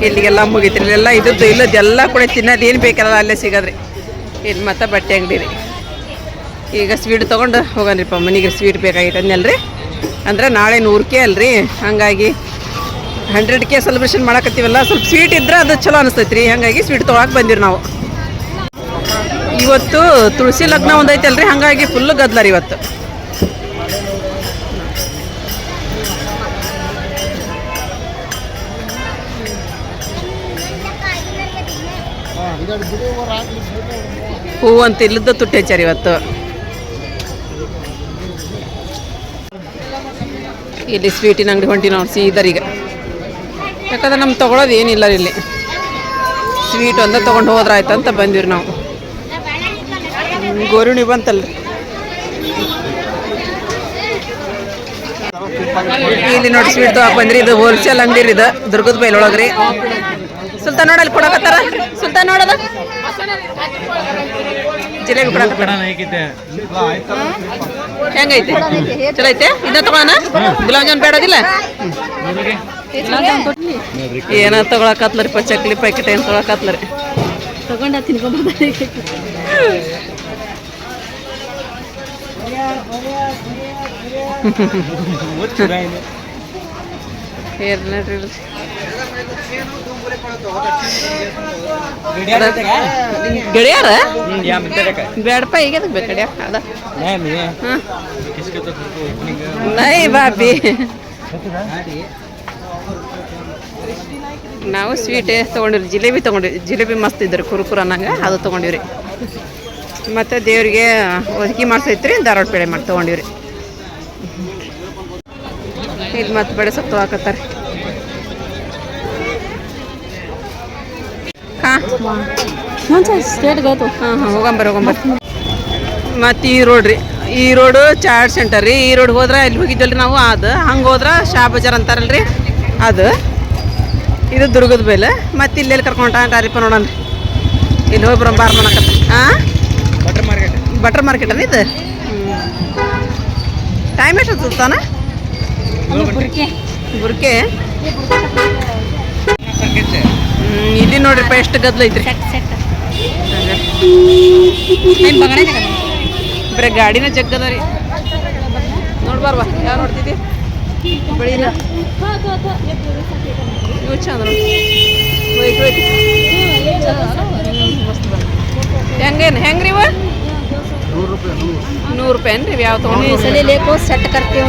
ಇಲ್ಲಿಗೆಲ್ಲ ಮುಗಿತ್ರಿ ಇಲ್ಲೆಲ್ಲ ಇದ್ದದ್ದು ಇಲ್ಲದ್ದು ಎಲ್ಲ ಕೂಡ ತಿನ್ನೋದು ಏನು ಬೇಕಲ್ಲ ಅಲ್ಲೇ ಸಿಗೋದ್ರಿ. ಇಲ್ಲಿ ಮತ್ತೆ ಬಟ್ಟೆ ಅಂಗಡಿ ರೀ ಈಗ ಸ್ವೀಟ್ ತೊಗೊಂಡು ಹೋಗನ್ರಿಪ್ಪ ಮನೆಗೆ ಸ್ವೀಟ್ ಬೇಕಾಗಿತ್ತು ರೀ ಅಂದ್ರೆ ನಾಳೆ ನೂರಕ್ಕೆ ಅಲ್ರಿ. ಹಾಗಾಗಿ ಹಂಡ್ರೆಡ್ ಕೆ ಸೆಲೆಬ್ರೇಷನ್ ಮಾಡಕತ್ತೀವಲ್ಲ, ಸ್ವಲ್ಪ ಸ್ವೀಟ್ ಇದ್ರೆ ಅದು ಚಲೋ ಅನಿಸ್ತೈತ್ರಿ. ಹಾಗಾಗಿ ಸ್ವೀಟ್ ತೊಗೊಳಕ್ಕೆ ಬಂದಿರಿ ನಾವು. ಇವತ್ತು ತುಳಸಿ ಲಗ್ನ ಒಂದೈತಲ್ರಿ, ಹಾಗಾಗಿ ಫುಲ್ ಗದ್ಲ ರೀ ಇವತ್ತು ಹೂವಂತ ಇಲ್ಲದ ತುಟ್ಟಿ ಹಚ್ಚಾರ ಇವತ್ತು. ಇಲ್ಲಿ ಸ್ವೀಟಿನ ಅಂಗಡಿ ಹೊಂಟಿ ನಾವು ಸೀದರಿಗೆ ಈಗ ಯಾಕಂದ್ರೆ ನಮ್ಗೆ ತೊಗೊಳೋದು ಏನಿಲ್ಲ ರೀ ಇಲ್ಲಿ. ಸ್ವೀಟ್ ಒಂದ ತೊಗೊಂಡು ಹೋದ್ರೆ ಆಯ್ತು ಅಂತ ಬಂದಿವ್ರಿ ನಾವು. ಗೋರುಣಿ ಬಂತಲ್ರಿ. ಇಲ್ಲಿ ನೋಡಿ ಸ್ವೀಟ್ ತಗೋಕ್ ಬಂದ್ರಿ ಇದು ಹೋಲ್ಸೇಲ್ ಅಂಗಡಿ ರೀ ಇದು ದುರ್ಗದ ಬೈಲ್ ಒಳಗ್ರಿ ಸುಲ್ತಾನ್ ನೋಡಲ್ಲಿ ಕೊಡಕತ್ತಾರ? ಸುಲ್ತಾನ್ ನೋಡದ ಜಿಲೇಬಿ ಕೊಡಕತ್ತಾರ? ಹೆಂಗೈತಿ? ಚಲೋ ಐತೆ ಇದನ್ನ ತಗೋಣ ಗುಲಾಬ್ ಜಾಮ್ ಬೇಡದಿಲ್ಲ ಏನ ತಗೊಳಕತ್ಲರಿಪ್ಪ ಚಕ್ಲಿ ಪ್ಯಾಕೆಟ್ ಏನು ತಗೊಳಕತ್ಲರಿ? ತಗೊಂಡ ತಿನ್ಕೊಂಬ ಏರ್ ನೋಡ್ರಿ ಗೆಳೆಯಾರ? ಬೇಡಪ್ಪ ಈಗ ಬೇಕು ಗೆಳೆಯ ಅದ. ನೈ ಬಾಬಿ ನಾವು ಸ್ವೀಟ್ ತೊಗೊಂಡಿರಿ ಜಿಲೇಬಿ ತೊಗೊಂಡಿವಿ ಜಿಲೇಬಿ ಮಸ್ತ್ ಇದ್ರಿ ಕುರುಕುರು ಅನ್ನಂಗೆ ಅದು ತಗೊಂಡಿವ್ರಿ. ಮತ್ತು ದೇವ್ರಿಗೆ ಒದಗಿ ಮಾಡ್ತೈತ್ರಿ ಧಾರವಾಡ ಪೇಳೆ ಮಾಡಿ ತೊಗೊಂಡಿವ್ರಿ. ಇದು ಮತ್ತೆ ಬೆಳೆ ಸೊತ್ತು ಹಾಕತ್ತಾರೆ ಹಾಂ ಹ್ಞೂ ಸರ್ ಸ್ಟೇಟ್ ಗೋತು ಹಾಂ ಹಾಂ ಹೋಗಂಬರ್ ಹೋಗಂಬರ್ ಮತ್ತು ಈ ರೋಡ್ ರೀ. ಈ ರೋಡು ಚಾಟ್ ಸೆಂಟರ್ ರೀ. ಈ ರೋಡ್ ಹೋದ್ರೆ ಇಲ್ಲಿ ಹೋಗಿದ್ದಲ್ರಿ ನಾವು? ಅದು. ಹಂಗೆ ಹೋದ್ರೆ ಶಾ ಬಜಾರ್ ಅಂತಾರಲ್ರಿ? ಅದು. ಇದು ದುರ್ಗದ ಬೇಲೆ. ಮತ್ತೆ ಇಲ್ಲೆಲ್ಲಿ ಕರ್ಕೊಂಡಾರಿಪ್ಪ ನೋಡೋಣ. ಇಲ್ಲಿ ಹೋಗಿ ಬರೋ ಬಾರ್ ಮಾಡಕತ್ತ ಹಾಂ ಬಟರ್ ಮಾರ್ಕೆಟ್ ಬಟರ್ ಮಾರ್ಕೆಟ್ ಅಲ್ಲ ಇದು? ಟೈಮ್ ಎಷ್ಟು ತಾನ ಬುರ್ಕೆ. ಹ್ಮ್, ಇಲ್ಲಿ ನೋಡ್ರಿಪ್ಪ ಎಷ್ಟು ಗದ್ಲ ಐತ್ರಿ. ಬರೀ ಗಾಡಿನ ಜಗ್ಗದ ರೀ. ನೋಡ್ಬಾರ್ವಾ ಯಾವ ನೋಡ್ತಿದ್ದಿ? ಬೆಳಿನ ಇವು ಚಂದ ವೈಟ್ ವೈಟ್ ಹೆಂಗೇನು ಹೆಂಗ್ರಿ ಇವ? ನೂರು ರೂಪಾಯಿ ಏನ್ರಿ ಯಾವ ತೊಗೊಂಡು ಸಲ ಲೇಕೋ ಸೆಟ್ ಕರ್ತೀವಿ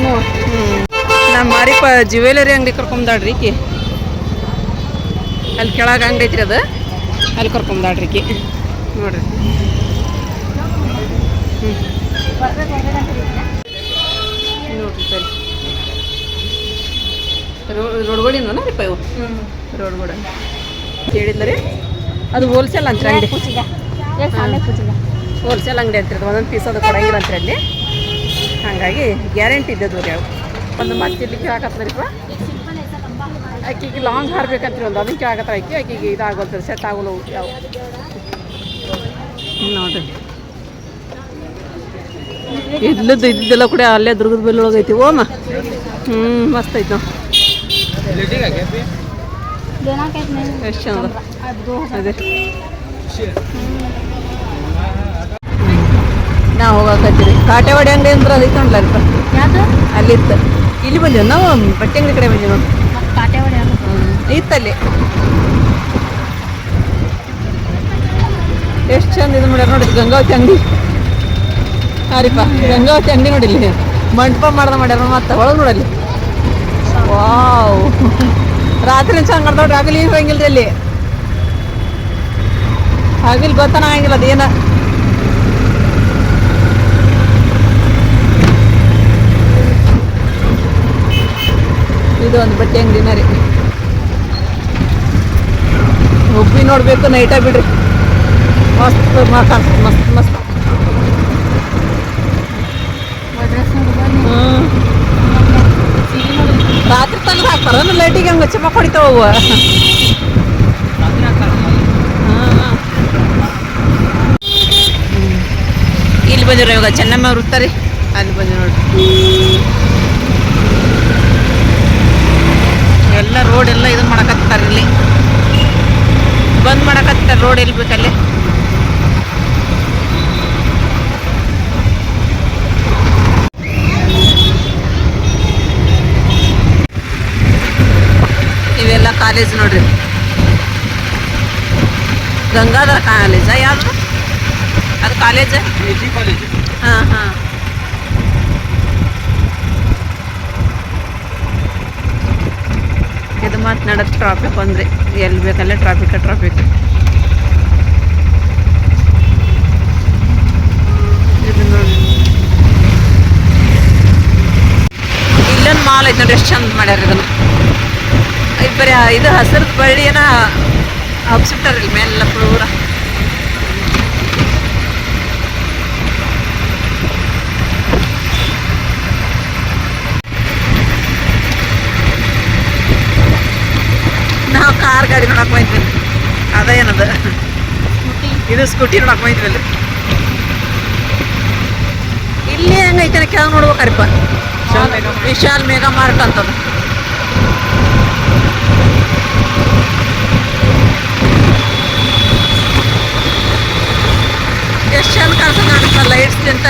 ನಮ್ಮ ಮಾರಿಪ್ಪ ಜ್ಯುವೆಲರಿ ಅಂಗಡಿ ಕರ್ಕೊಂಬಾಡ್ರಿ ಈಕಿ. ಅಲ್ಲಿ ಕೆಳಗೆ ಅಂಗಡಿ ಐತ್ರಿ ಅದು? ಅಲ್ಲಿ ಕರ್ಕೊಂಬದಾಳ್ರಿ ಈಕಿ ನೋಡ್ರಿ. ನೋಡ್ರಿ ಸರಿ. ರೋಡ್ಗಳಿನ ರೀ ಇವು? ರೋಡ್ಗಳು ಹೇಳಿಲ್ಲ ರೀ ಅದು ಹೋಲ್ಸೇಲ್ ಅಂತ ಅಂಗಡಿ. ಹೋಲ್ಸೇಲ್ ಅಂಗಡಿ ಅಂತಿರೋದು ಒಂದೊಂದು ಪೀಸ್ ಅದು ಕೊಡಂಗಿಲ್ಲ ಅಂತ ಅಲ್ಲಿ. ಹಾಗಾಗಿ ಗ್ಯಾರಂಟಿ ಇದ್ದದ್ದು ರೀ ಅವು ಒಂದು ಮತ್ತೆ ಇಲ್ಲಿ ಕೇಳಕತ್ತದ್ರಿಪ್ಪ ಆಕಿಗೆ ಲಾಂಗ್ ಹಾರ್ ಬೇಕಂತ್ರಿ ಒಂದು ಅದಕ್ಕೆ ಆಗತ್ತೆ ಆಕೆ ಆಕಿಗೆ ಇದಾಗೋಲ್ತದೆ ಸೆಟ್ ಆಗೋಲ್ಲ ಯಾವ ನೋಡ್ರಿ. ಇಲ್ಲದ್ದು ಇದ್ದೆಲ್ಲ ಕೂಡ ಅಲ್ಲೇ ದುರ್ಗದ ಬೆಲ್ಲ ಒಳಗೈತಿ ಓಮ ಹ್ಞೂ ಮಸ್ತ್ ಐತೆ ನಾವು ಎಷ್ಟು ಚಂದ. ಅದೇ. ನಾವು ಹೋಗಕತ್ತೀರಿ. ಕಾಟೆವಾಡಿ ಅಂಗಡಿ ಅಂದ್ರೆ ಅದು ಐತಂಡ್ಲ ಅಲ್ಪ. ಅಲ್ಲಿ ಅಲ್ಲಿತ್ತು. ಇಲ್ಲಿ ಬಂದೆವು ನಾವು ಬಟ್ಟೆ ಅಂಗಡಿ ಕಡೆ ಬಂದೆವು ಇತ್ತಲ್ಲಿ ಎಷ್ಟು ಚಂದ ಇದು ಮಾಡ್ಯಾರ ನೋಡಿ ಗಂಗಾವತಿ ಅಂಗಡಿ ಹಾರಿಪ್ಪ ಗಂಗಾವತಿ ಅಂಗಡಿ ನೋಡಿಲ್ಲ ಮಂಟಪ ಮಾಡ್ದ ಮಾಡ್ಯಾರ ಮತ್ತೆ ಒಳಗೆ ನೋಡಲ್ಲಿ ವಾವ್. ರಾತ್ರಿ ಚಂದ ನೋಡ್ರಿ ಏನು ಇರಂಗಿಲ್ಲ ಅಲ್ಲಿ. ಆಗಿಲ್ ಗೊತ್ತಾನ ಆಗಿಲ್ಲ ಅದೇನ ಇದು ಒಂದು ಬಟ್ಟೆ ಅಂಗಡಿನ ರೀ ಹುಬ್ಬಿ ನೋಡ್ಬೇಕು ನೈಟ ಬಿಡ್ರಿ. ಮಸ್ತ್ ಮಸ್ತ್ ಕಾಣ್ಸ್ತದೆ ಮಸ್ತ್ ಮಸ್ತ್. ರಾತ್ರಿ ತಂದು ಹಾಕ್ತಾರ ಲೈಟಿಗೆ ಹಂಗೆ ಚಮಕ್ ಹೊಡಿತಾವ ಅವು. ಇಲ್ಲಿ ಬಂದಿರೋ ಇವಾಗ ಚೆನ್ನಮ್ಮ ಅವ್ರು ಇರ್ತಾರೆ ಅಲ್ಲಿ ಬಂದಿ ನೋಡ್ರಿ ಎಲ್ಲ ರೋಡ್ ಎಲ್ಲ ಇದನ್ನ ಮಾಡಕತ್ತಾರೆ ಇಲ್ಲಿ ಬಂದ್ ಮಾಡಕತ್ತಾರೆ ರೋಡ್ ಎಲ್ಲಿ ಬೇಕಲ್ಲಿ? ಇವೆಲ್ಲ ಕಾಲೇಜ್ ನೋಡ್ರಿ. ಗಂಗಾಧರ ಕಾಲೇಜಾ ಯಾವುದು? ಅದು ಕಾಲೇಜ್? ಹಾಂ ಹಾಂ. ಇದು ಮಾತನಾಡೋದು ನಡೋದು ಟ್ರಾಫಿಕ್ ಅಂದ್ರೆ ಎಲ್ಲಿ ಬೇಕಲ್ಲೇ ಟ್ರಾಫಿಕ್ ಟ್ರಾಫಿಕ್ ಇದು ನೋಡಿ ಇಲ್ಲೊಂದು ಮಾಲ್ ಐತೆ ನೋಡಿ ಎಷ್ಟು ಚಂದ ಮಾಡ್ಯಾರ ಇದನ್ನು ಇದು ಬರೀ ಇದು ಹಸಿರು ಬಳ್ಳಿಯನ್ನ ಹಬ್ಸಿಟ್ಟಾರ ಇಲ್ಲಿ ಮೇಲೆಲ್ಲ ಪೂರ ನಾವು ಕಾರ್ ಗಾಡಿ ನೋಡಕ್ ಹೋಯ್ತೀವಿ ಅದೇನದ ಇದು ಸ್ಕೂಟಿ ನೋಡಕ್ ಹೋಯ್ತೀವಲ್ಲ ಇಲ್ಲಿ ಹೆಂಗೈತೆ ಕೆಳಗೆ ನೋಡ್ಬೇಕಾರಿಪ್ಪ ವಿಶಾಲ್ ಮೇಘಾ ಮಾರ್ಟ್ ಅಂತದ. ಎಷ್ಟು ಚಂದ ಕಾಣಿಸ್ತದೆ ಕಾಣಿಸ್ತಾ ಲೈಟ್ಸ್ ಅಂತ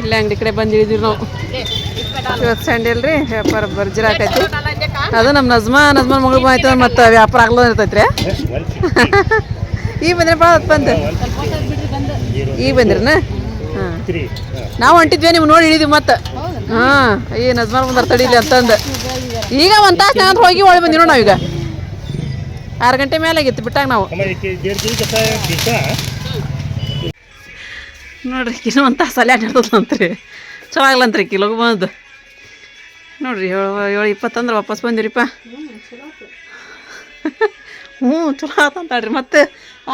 ಇಲ್ಲ ಅಂಗಡಿ ಕಡೆ ಬಂದಿದ್ದೀವಿ ನಾವು. ಇವತ್ತು ಸಂಡೆ ಅಲ್ರಿ ವ್ಯಾಪಾರ ಬರ್ಜರ ಆಕೈತಿ ಅದು ನಮ್ಮ ನಜ್ಮಾ ನಜ್ಮಾನ್ ಮಗಳು ಬಂದೈತೆ ಮತ್ತೆ ವ್ಯಾಪಾರ ಆಗ್ಲೋ ಇರ್ತೈತ್ರಿ. ಈ ಬಂದ್ರೆ ಬಾ, ಬಂದ. ಈ ಈಗ ಬಂದ್ರನ ನಾವು ಹೊಂಟಿದ್ವಿ ನಿಮ್ಗೆ ನೋಡಿ ಇಳಿದ್ವಿ ಮತ್ತೆ. ಹಾಂ, ಏನು ಅಜ್ಮಾನ್ ಬಂದ್ರ ತಡೀಲಿ ಅಂತಂದ. ಈಗ ಒಂದು ತಾಸು ನಾನು ಹೋಗಿ ಒಳಗೆ ಬಂದಿರೋ ನಾವೀಗ. ಆರು ಗಂಟೆ ಮೇಲೆ ಆಗಿತ್ತು ಬಿಟ್ಟಾಗ ನಾವು. ನೋಡ್ರಿ ಕಿನ್ನ ಒಂದ್ ತಾಸ ಅಲ್ಲಿ ಅಲ್ಲೇ ಚಲೋ ಚಲಾಗ್ಲಂತ್ರಿ ಕಿಲೋಗೆ ಬಂದ. ನೋಡ್ರಿ, ಏಳು ಏಳು ಇಪ್ಪತ್ತಂದ್ರೆ ವಾಪಸ್ ಬಂದಿರಿಪ್ಪ. ಹ್ಞೂ ಚಲೋ ಆತಂತಾಳ್ರಿ ಮತ್ತೆ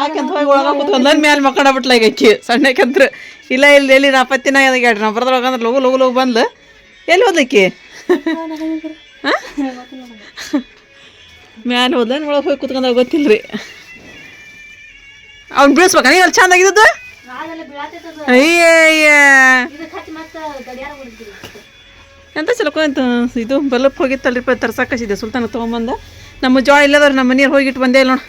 ಆಕೆಂತ ಹೋಗಿ ಒಳಗೆ ಕೂತ್ಕೊಂಡು ನನ್ನ ಮ್ಯಾಲೆ ಮಕ್ಕಳ ಬಿಟ್ಲ ಈಗ ಆಕಿ ಸಣ್ಣಕ್ಕೆಂದ್ರೆ ಇಲ್ಲ ಇಲ್ಲಿ ಎಲ್ಲಿ ನಾ ಪತ್ತಿನ ಹೇಳ್ರಿ. ನಾ ಬರ್ದ್ರೊಳಗೆ ಅಂದ್ರೆ ಲಗು ಲಗು ಲಗು ಬಂದು ಎಲ್ಲಿ ಹೋದಕ್ಕೆ ಮ್ಯಾಲೆ ಹೋದ್ಲ. ಒಳಗೆ ಹೋಗಿ ಕೂತ್ಕೊಂಡಾಗ ಗೊತ್ತಿಲ್ರಿ. ಅವ್ನು ಬೀಳಿಸ್ಬೇಕ? ಅಲ್ಲಿ ಚಂದ ಆಗಿದ್ದು ಅಯ್ಯ ಎಂತ ಚಲೋ ಇದು ಬಲ್ಪ್ ಹೋಗಿತ್ತಲ್ರಿ ಪ ತರ್ಸಕ್ಕಸಿದೆ ಸುಲ್ತಾನ ತೊಗೊಂಬಂದ. ನಮ್ಮ ಜೋಳ ಇಲ್ಲದವ್ರು ನಮ್ಮ ಮನೆಯವ್ರು ಹೋಗಿಟ್ಟು ಬಂದೇ ಇಲ್ಲ ನೋಡಿ.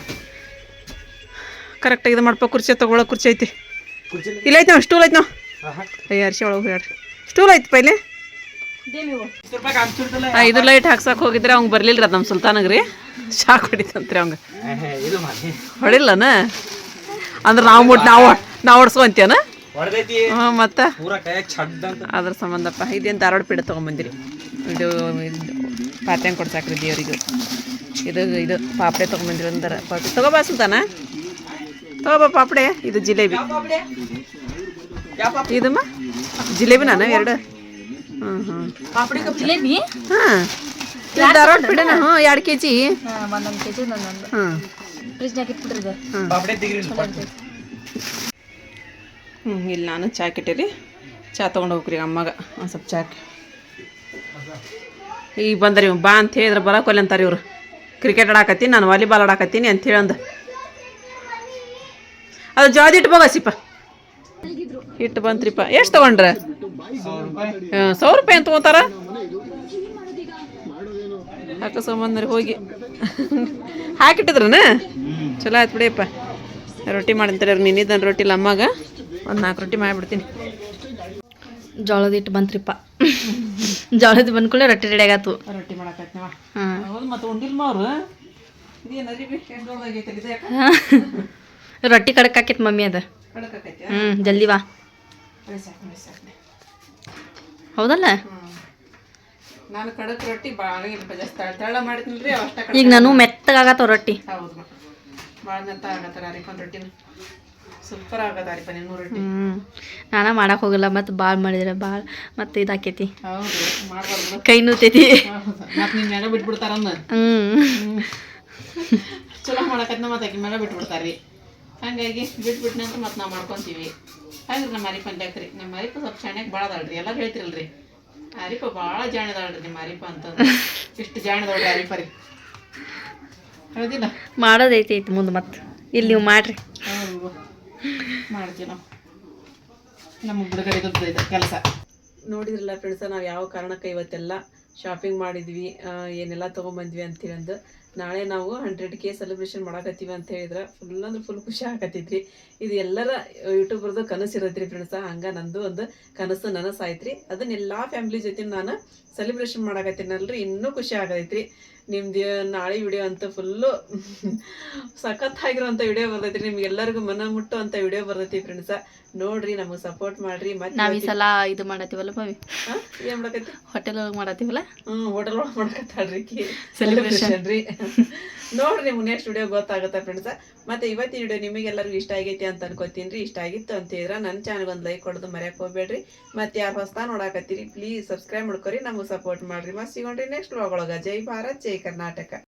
ಕರೆಕ್ಟಾಗಿ ಇದು ಮಾಡ್ಪ, ಕುರ್ಚಿ ತಗೊಳ್ಳೋ ಕುರ್ಚಿ ಐತಿ. ಇಲ್ಲ ಐತಿ ನಾವು ಸ್ಟೂಲ್ ಐತಿ ನಾವು ಅಯ್ಯ ಅರ್ಶಿ ಒಳಗೆ ಹೋಗ್ಯಾಡ್ರಿ ಸ್ಟೂಲ್ ಐತಿ ಪೈಲೆ ಇದು ಲೈಟ್ ಹಾಕ್ಸಕ್ ಹೋಗಿದ್ರೆ ಅವ್ಗೆ ಬರ್ಲಿಲ್ಲ ನಮ್ಮ ಸುಲ್ತಾನಗ್ ರೀ. ಶಾಕ್ ಹೊಡಿತಂತ್ರಿ ಅವಂಗ. ಹೊಡಿಲ್ಲನ? ಅಂದ್ರೆ ನಾವು ಮುಟ್ ನಾವು ನಾವು ಹೊಡ್ಸ್ಕೊಂತೇನ ಹ್ಞೂ ಮತ್ತೆ? ಅದ್ರ ಸಂಬಂಧಪ್ಪ, ಇದೇನು ಧಾರವಾಡ ಪೀಡ ತೊಗೊಂಬಂದಿರಿ. ಇದು ಪಾತ್ರೆ ಕೊಡ್ಸಾಕ್ರಿ ದೇವ್ರಿಗೆ? ಇದು ಇದು ಪಾಪಡೆ ತೊಗೊಂಬಂದಿರಿ ಅಂದ್ರೆ ಪಾಪಡೆ. ತಗೋಬಾ ಸುಲ್ತಾನ. ತಗೋಬಾ ಪಾಪಡೆ. ಇದು ಜಿಲೇಬಿ. ಇದಮ್ಮ? ಜಿಲೇಬಿ ನಾನು ಎರಡು. ಹ್ಞೂ ಹ್ಞೂ ಜಿಲೇಬಿ? ಹಾಂ. ಧಾರವಾಡ ಪೀಡನ ಹ್ಞೂ ಎರಡು ಕೆ ಜಿ ಒಂದೊಂದು ಕೆ ಒಂದೊಂದು ಫ್ರಿಜ್ನಾಗ ಹ್ಞೂ ಇಲ್ಲಿ ನಾನು ಚಾ ಕಿಟ್ಟಿರಿ. ಚಾ ತೊಗೊಂಡು ಹೋಗ್ರಿ ಅಮ್ಮಗ ಒಂದು ಸ್ವಲ್ಪ ಚಾಕ್ ಈಗ ಬಂದ್ರಿ ಬಾ ಅಂತ ಹೇಳಿದ್ರೆ ಬರೋಕೊಲ್ಲ ಅಂತಾರೆ ಇವ್ರು. ಕ್ರಿಕೆಟ್ ಆಡಾಕತ್ತೀನಿ, ನಾನು ವಾಲಿಬಾಲ್ ಆಡಾಕತ್ತೀನಿ ಅಂತ ಹೇಳಂದ ಅಂದ ಜಾದಿ ಇಟ್ಟು ಬೋಗಸಿಪ್ಪ ಇಟ್ಟು ಬಂತ್ರಿಪ್ಪ. ಎಷ್ಟು ತಗೊಂಡ್ರೆ? ಸಾವಿರ ರೂಪಾಯಿ ಅಂತ ತಗೋತಾರ? ಹಾಕ ಸಂಬಂದ್ರಿ ಹೋಗಿ. ಹಾಕಿಟ್ಟಿದ್ರನ? ಚಲೋ ಆಯ್ತು ಬಿಡಿಯಪ್ಪ ರೊಟ್ಟಿ ಮಾಡಿಂತಾರೆ ನಿನ್ನಿದ್ದಾನೆ ರೊಟ್ಟಿ ಅಮ್ಮಾಗ. ಒಂದು ನಾಲ್ಕು ರೊಟ್ಟಿ ಮಾಡಿಬಿಡ್ತೀನಿ. ಜೋಳದ ಹಿಟ್ಟು ಬಂತ್ರಿಪ್ಪ. ಜೋಳದ ಬಂದ ಕೂಡಲೇ ರೊಟ್ಟಿ ರೆಡಿ ಆಗತ್ತು. ರೊಟ್ಟಿ ಹೌದು ಮತ್ತೆ ಉಂಡಿಲ್ಮ ಅವ್ರು ರೊಟ್ಟಿ ಕಡಕ್ ಹಾಕೈತಿ ಮಮ್ಮಿ ಅದು. ಹ್ಮ್ ಹ್ಞೂ ಜಲ್ದಿ ವಾ. ಹೌದಲ್ಲ? ನಾನು ಕಡಕ್ ರೊಟ್ಟಿ ಭಾಳ ತಳ ಅಷ್ಟ ಈಗ ನಾನು ಮೆತ್ತಗಾಗತ್ತವ ರೊಟ್ಟಿ. ಹೌದು ಭಾಳ ಮೆತ್ತ ಆಗತ್ತಾರ ರೊಟ್ಟಿನ? ಸೂಪರ್ ಆಗದಾರಿ ಪನ್ನೀರ್ ರೊಟ್ಟಿ ಹ್ಞೂ ನಾನ ಮಾಡಕ್ಕೆ ಹೋಗಲ್ಲ ಮತ್ತು ಭಾಳ ಮಾಡಿದ್ರೆ ಭಾಳ ಮತ್ತು ಇದಾಕೈತಿ. ಕೈ ನೂತೈತಿ. ಮತ್ತೆ ನಿನ್ನ ಮ್ಯಾಗ ಬಿಟ್ಬಿಡ್ತಾರನ್ನ ಹ್ಞೂ ಚಲೋ ಮಾಡಕತ್ನ ಮತ್ತೆ ಆಕಿ ಮ್ಯಾಗ ಬಿಟ್ಬಿಡ್ತಾರ್ರಿ ಹಂಗಾಗಿ ಬಿಟ್ಬಿಟ್ಟು ನಂತರ ಮತ್ತೆ ನಾವು ಮಾಡ್ಕೊಂತೀವಿ. ಹಂಗ್ರಿ ನಮ್ಮ ಅರಿಪ ರೀ. ನಮ್ಮ ಅರಿಪ ಸ್ವಲ್ಪ ಶಾಣ್ಯಾಗ ಭಾಳ ಅದಾಳ್ರಿ ಎಲ್ಲರೂ ಹೇಳ್ತಿರಲ್ರಿ. ಅರಿಪ ಭಾಳ ಜಾಣದಾಳ್ರಿ ನಿಮ್ಮ ಅರಿಪ ಅಂತಂದ್ರೆ ಇಷ್ಟು ಜಾಣದವ್ರಿ ಅರಿಪ ರೀ ಹೌದಿಲ್ಲ? ಮಾಡೋದೈತಿ ಐತಿ ಮುಂದೆ ಮತ್ತೆ. ಇಲ್ಲಿ ನೀವು ಮಾಡ್ರಿ. ಹೌದು. ಮಾಡ್ತೀವಿ ನಾವು ನಮ್ಮ ಹುಡುಗರಿದ್ದು ಇದೆ, ಕೆಲಸ. ನೋಡಿದ್ರಲ್ಲ ಫ್ರೆಂಡ್ಸ ನಾವು ಯಾವ ಕಾರಣಕ್ಕೆ ಇವತ್ತೆಲ್ಲ ಶಾಪಿಂಗ್ ಮಾಡಿದ್ವಿ ಏನೆಲ್ಲ ತೊಗೊಂಬಂದ್ವಿ ಅಂತೀವಿ ಅಂದು ನಾಳೆ ನಾವು ಹಂಡ್ರೆಡ್ ಕೆ ಸೆಲೆಬ್ರೇಷನ್ ಮಾಡಕತ್ತೀವಿ ಅಂತ ಹೇಳಿದ್ರೆ ಫುಲ್ ಅಂದ್ರೆ ಫುಲ್ ಖುಷಿ ಆಗತ್ತೈತ್ರಿ ಇದು ಎಲ್ಲರ ಯೂಟ್ಯೂಬರ್ದು ಕನಸು ಇರತ್ರಿ ಫ್ರೆಂಡ್ಸ ಹಂಗೆ ನಂದು ಒಂದು ಕನಸು, ನನಸಾಯ್ತ್ರಿ. ಎಲ್ಲ ಫ್ಯಾಮಿಲಿ ಜೊತೆ ನಾನು ಸೆಲೆಬ್ರೇಷನ್ ಮಾಡಾಕತ್ತೀನಲ್ರಿ, ಇನ್ನೂ ಖುಷಿ ಆಗತೈತ್ರಿ. ನಿಮ್ದು ನಾಳೆ ವಿಡಿಯೋ ಅಂತ ಫುಲ್ಲು ಸಖತ್ತಾಗಿರೋಂಥ ವಿಡಿಯೋ ಬರ್ತೈತಿ ನಿಮ್ಗೆ ಎಲ್ಲರಿಗೂ ಮನ ಅಂತ ವಿಡಿಯೋ ಬರ್ತೈತಿ ಫ್ರೆಂಡ್ಸ ನೋಡ್ರಿ ನಮಗೆ ಸಪೋರ್ಟ್ ಮಾಡ್ರಿ. ಮತ್ತೆ ನಾವು ಈ ಸಲ ಇದು ಮಾಡತ್ತೀವಲ್ಲ ಹಾ? ಏನ್ ಮಾಡಕತ್ತಿ? ಹೋಟೆಲ್ ಒಳಗೆ ಮಾಡತ್ತೀವಲ್ಲ? ಹ್ಮ್ ಹೋಟೆಲ್ ಒಳಗೆ ಮಾಡ್ಕತ್ತಾಳ್ರಿ. ಸೆಲೆಬ್ರೇಷನ್ ರೀ. ನೋಡ್ರಿ ನಿಮ್ಗೆ ನೆಕ್ಸ್ಟ್ ವಿಡಿಯೋ ಗೊತ್ತಾಗುತ್ತೆ ಫ್ರೆಂಡ್ಸ್ ಮತ್ತೆ ಇವತ್ತಿನ ವಿಡಿಯೋ ನಿಮಗೆಲ್ಲರಿಗೂ ಇಷ್ಟ ಆಗೈತಿ ಅಂತ ಅನ್ಕೋತೀನಿ ಇಷ್ಟ ಆಗಿತ್ತು ಅಂತ ಹೇಳಿದ್ರೆ ನನ್ನ ಚಾನಲ್ ಒಂದು ಲೈಕ್ ಕೊಡೋದು ಮರೆಯಕ್ಕೆ ಹೋಗ್ಬೇಡ್ರಿ. ಮತ್ತೆ ಯಾರು ಹೊಸ್ತಾ ನೋಡಾಕತ್ತೀರಿ ಪ್ಲೀಸ್ ಸಬ್ಸ್ಕ್ರೈಬ್ ಮಾಡ್ಕೊರಿ, ನಮಗೆ ಸಪೋರ್ಟ್ ಮಾಡ್ರಿ. ಮತ್ತೆ ಸಿಗೋಣ್ರಿ ನೆಕ್ಸ್ಟ್ ವ್ಲಾಗ್ ಒಳಗೆ. ಜೈ ಭಾರತ್, ಜೈ ಕರ್ನಾಟಕ.